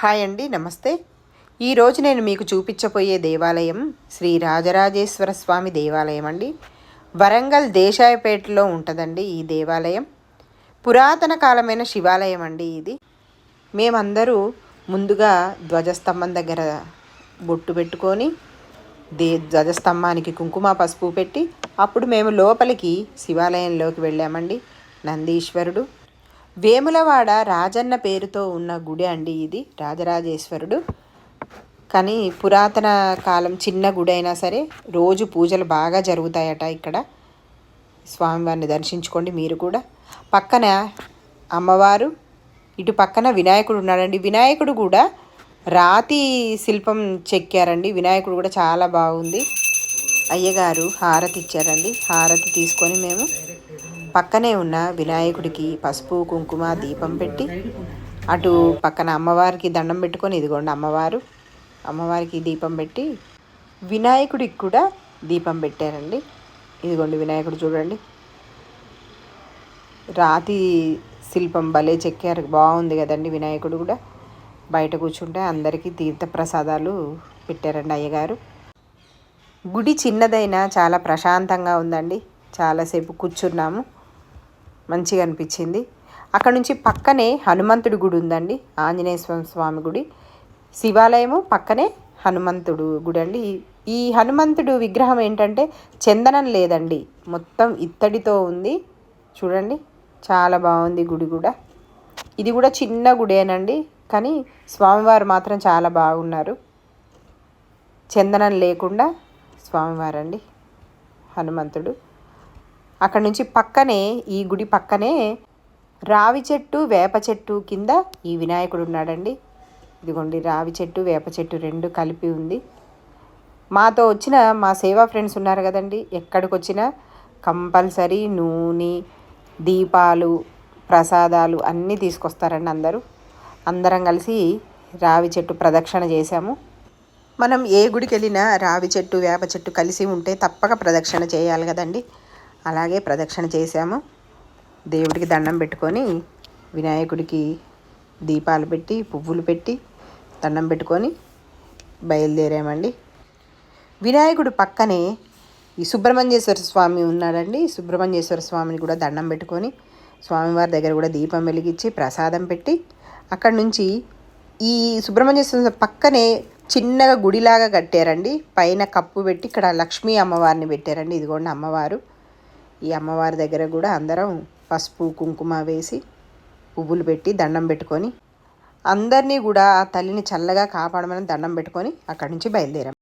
Hi అండి నమస్తే. ఈరోజు నేను మీకు చూపించబోయే దేవాలయం శ్రీ రాజరాజేశ్వర స్వామి దేవాలయం అండి. వరంగల్ దేశాయపేటలో ఉంటుందండి ఈ దేవాలయం. పురాతన కాలమైన శివాలయం అండి ఇది. మేమందరూ ముందుగా ధ్వజస్తంభం దగ్గర బొట్టు పెట్టుకొని దే ధ్వజస్తంభానికి కుంకుమ పసుపు పెట్టి అప్పుడు మేము లోపలికి శివాలయంలోకి వెళ్ళామండి. నందీశ్వరుడు వేములవాడ రాజన్న పేరుతో ఉన్న గుడి అండి ఇది రాజరాజేశ్వరుడు. కానీ పురాతన కాలం చిన్న గుడి అయినా సరే రోజు పూజలు బాగా జరుగుతాయట ఇక్కడ. స్వామివారిని దర్శించుకోండి మీరు కూడా. పక్కన అమ్మవారు ఇటు పక్కన వినాయకుడు ఉన్నాడండి. వినాయకుడు కూడా రాతి శిల్పం చెక్కారండి. వినాయకుడు కూడా చాలా బాగుంది. అయ్యగారు హారతి ఇచ్చారండి. హారతి తీసుకొని మేము పక్కనే ఉన్న వినాయకుడికి పసుపు కుంకుమ దీపం పెట్టి అటు పక్కన అమ్మవారికి దండం పెట్టుకొని ఇదిగోండి అమ్మవారు. అమ్మవారికి దీపం పెట్టి వినాయకుడికి కూడా దీపం పెట్టారండి. ఇదిగోండి వినాయకుడు చూడండి. రాతి శిల్పం భలే చెక్కారు. బాగుంది కదండి వినాయకుడు కూడా. బయట కూర్చుంటే అందరికీ తీర్థప్రసాదాలు పెట్టారండి అయ్యగారు. గుడి చిన్నదైనా చాలా ప్రశాంతంగా ఉందండి. చాలాసేపు కూర్చున్నాము. మంచిగా అనిపించింది. అక్కడ నుంచి పక్కనే హనుమంతుడి గుడి ఉందండి. ఆంజనేయ స్వామి స్వామి గుడి. శివాలయము పక్కనే హనుమంతుడు గుడి అండి. ఈ హనుమంతుడు విగ్రహం ఏంటంటే చందనం లేదండి. మొత్తం ఇత్తడితో ఉంది. చూడండి చాలా బాగుంది గుడి కూడా. ఇది కూడా చిన్న గుడేనండి. కానీ స్వామివారు మాత్రం చాలా బాగున్నారు. చందనం లేకుండా స్వామివారండి హనుమంతుడు. అక్కడ నుంచి పక్కనే ఈ గుడి పక్కనే రావి చెట్టు వేప చెట్టు కింద ఈ వినాయకుడు ఉన్నాడండి. ఇదిగోండి రావి చెట్టు వేప చెట్టు రెండు కలిపి ఉంది. మాతో వచ్చిన మా సేవా ఫ్రెండ్స్ ఉన్నారు కదండి. ఎక్కడికి వచ్చినా కంపల్సరీ నూనె దీపాలు ప్రసాదాలు అన్నీ తీసుకొస్తారండి అందరూ. అందరం కలిసి రావి చెట్టు ప్రదక్షిణ చేశాము. మనం ఏ గుడికి వెళ్ళినా రావి చెట్టు వేప చెట్టు కలిసి ఉంటే తప్పక ప్రదక్షిణ చేయాలి కదండి. అలాగే ప్రదక్షిణ చేశాము. దేవుడికి దండం పెట్టుకొని వినాయకుడికి దీపాలు పెట్టి పువ్వులు పెట్టి దండం పెట్టుకొని బయలుదేరామండి. వినాయకుడు పక్కనే ఈ సుబ్రహ్మణ్యేశ్వర స్వామి ఉన్నాడండి. సుబ్రహ్మణ్యేశ్వర స్వామిని కూడా దండం పెట్టుకొని స్వామివారి దగ్గర కూడా దీపం వెలిగించి ప్రసాదం పెట్టి అక్కడి నుంచి ఈ సుబ్రహ్మణ్యేశ్వర పక్కనే చిన్నగా గుడిలాగా కట్టారండి. పైన కప్పు పెట్టి ఇక్కడ లక్ష్మీ అమ్మవారిని పెట్టారండి. ఇదిగోండి అమ్మవారు. ఈ అమ్మవారి దగ్గర కూడా అందరం పసుపు కుంకుమ వేసి పువ్వులు పెట్టి దండం పెట్టుకొని అందరినీ కూడా ఆ తల్లిని చల్లగా కాపాడమని దండం పెట్టుకొని అక్కడి నుంచి బయలుదేరాం.